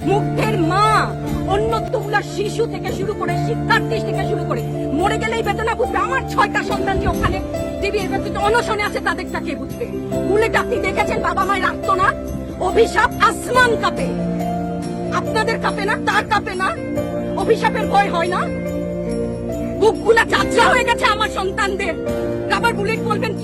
মুগ্ধের মা। অন্য তুমলার শিশু থেকে শুরু করে শিক্ষার্থী থেকে শুরু করে মরে গেলেই বেদনা বুঝবে। আমার ছয়টা সন্তান যে ওখানে টিভির অনশনে আছে, তাদেরটা কে বুঝবে? বুলেট আপনি দেখেছেন? বাবা মায়ের রাখতো না অভিশাপ আসমান কাপে। আপনাদের কাপে না? তার কাপে না? অভিশাপের ভয় হয় না? বুকগুলা চাচা হয়ে গেছে আমার সন্তানদের।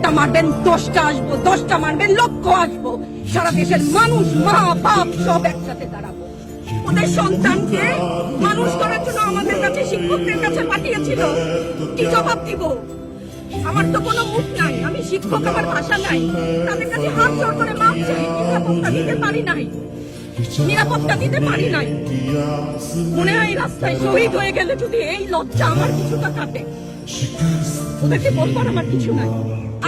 একটা মারবেন, দশটা আসব, দশটা মারবেন, লক্ষ আসব। সারা দেশের মানুষ, মা, বাপ সব একসাথে দাঁড়াবো। ওদের সন্তানকে মানুষ করার জন্য আমাদের কাছে শিক্ষকদের কাছে পাঠিয়েছিল। কি জবাব দিব? আমার তো কোনো মুখ নাই, আমি শিক্ষক, আমার ভাষা নাই। তাদের কাছে হাত জোর করে মাপ চাই দিতে পারি নাই। নিরাপত্তা দিতে পারি নাই। মনে হয় রাস্তায় শহীদ হয়ে গেলে যদি এই লজ্জা আমার কিছুটা কাটে, ওদেরকে বলবার আমার কিছু নাই।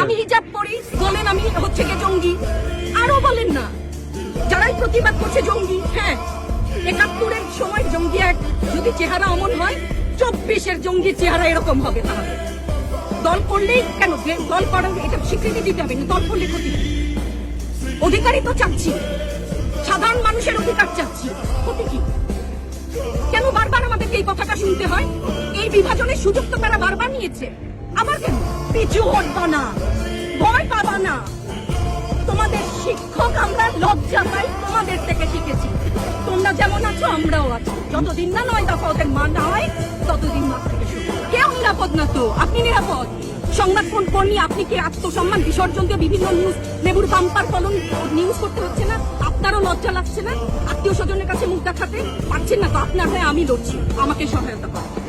আমি হিজাব পরি, বলেন আমি হচ্ছে কে জঙ্গি। আরও বলেন না, যারাই প্রতিবাদ করছে জঙ্গি হ্যাঁ। একাত্তরের সময় জঙ্গি এক, যদি চেহারা অমন হয়, চব্বিশের জঙ্গির চেহারা এরকম হবে তাহলে। দল করলেই কেন? দল করার এটা স্বীকৃতি দিতে হবে না, দল করলে ক্ষতি কি? অধিকারই তো চাচ্ছি। সাধারণ মানুষের অধিকার চাচ্ছি। ক্ষতি কি? কেন বারবার আমাদেরকে এই কথাটা শুনতে হয়? এই বিভাজনের সুযোগ তো তারা বারবার নিয়েছে। আবার কেন? পিছু হটবা না। ভয় পাবা না। তোমাদের শিক্ষক আমরা, লজ্জা পাই তোমাদের থেকে শিখেছি। তোমরা যেমন আছো, আমরাও আছি। যতদিন না নয় দফা ওদের মা না হয়, ততদিন মা থেকে শুরু নিরাপদ না তো? আপনি নিরাপদ? সংবাদ ফোন কর্মী আপনি কি আত্মসম্মান বিসর্জন দিয়ে বিভিন্ন নিউজ লেবুর পাম্পার কলম নিউজ করতে হচ্ছে না? আপনারও লজ্জা লাগছে না? আত্মীয় স্বজনের কাছে মুখ দেখাতে পারছেন না তো? আপনার হয়ে আমি লড়ছি। আমাকে সহায়তা করুন।